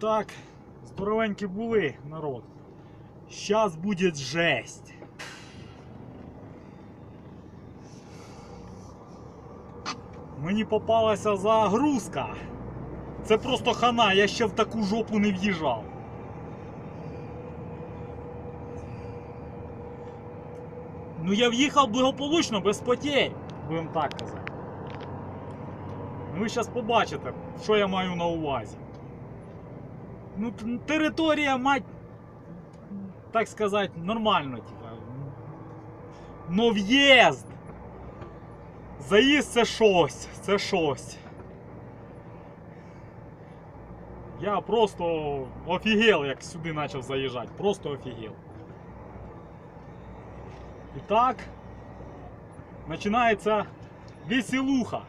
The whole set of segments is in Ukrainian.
Так, здоровенькі були, народ. Сейчас будет жесть. Мені попалася загрузка. Це просто хана, я ще в таку жопу не в'їжджав. Ну я в'їхав благополучно, без потерь, будемо так казати. Ну, Ви зараз побачите, що я маю на увазі. Ну, територія, мать, так сказати, нормально, типа. Но в'їзд. Заїзд це щось, це щось. Я просто офігел, як сюди почав заїжджати. Просто офігел. І так, починається веселуха.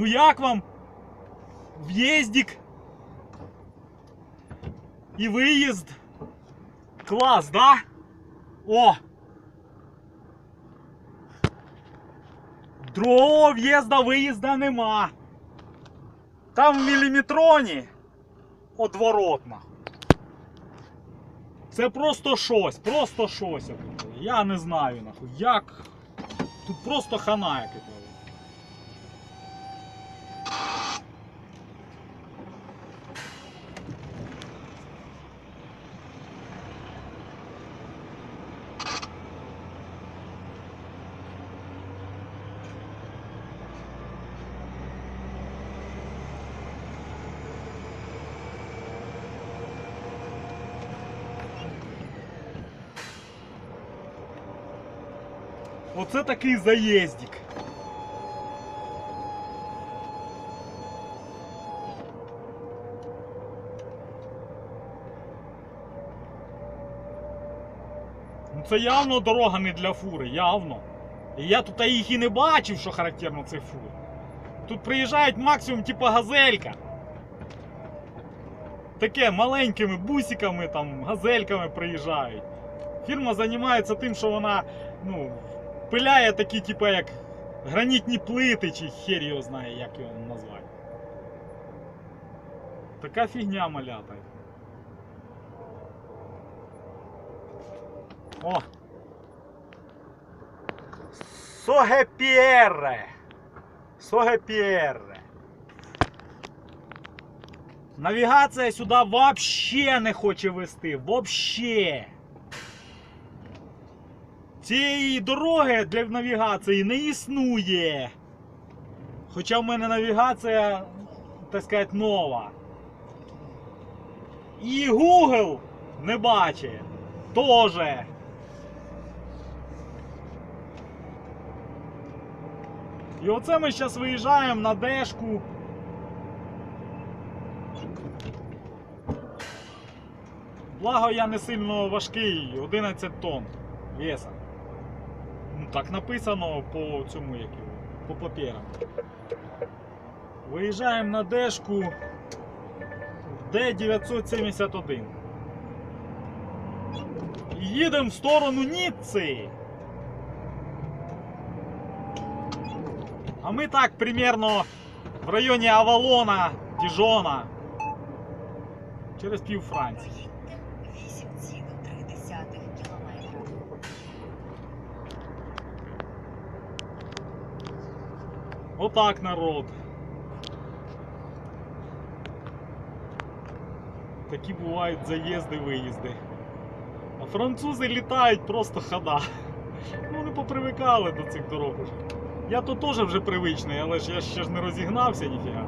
Ну як вам в'їздик і виїзд? Клас, да? О! Другого в'їзда виїзда нема. Там в міліметроні одворотна. Це просто щось, просто щось. я не знаю нахуй. Як. Тут просто хана, як Оце такий заїздик. Ну це явно дорога не для фури, явно. І я тут їх і не бачив, що характерно цих фур. Тут приїжджають максимум типа газелька. Таке маленькими бусиками, там, газельками приїжджають. Фірма займається тим, що вона ну, пиляє такі, типу, як гранітні плити, чи хер його знає, як його назвати. Така фігня малята. О! Согепєре! Согепєре! Навігація сюди вообще не хоче вести. Вообще. Цієї дороги для навігації не існує. Хоча в мене навігація, так сказати, нова. І Google не бачить. Тоже. І оце ми зараз виїжджаємо на дешку. Благо я не сильно важкий, 11 тонн веса. Так написано по цьому як його, по папірам. Виїжджаємо на дешку Д971. І їдемо в сторону Ніцци. А ми так примерно в районі Авалона, Діжона. Через пів Франції. Отак народ. Такі бувають заїзди, виїзди. А французи літають просто хода. Ну вони попривикали до цих дорог. Я то теж вже привичний, але ж я ще ж не розігнався ніфіга.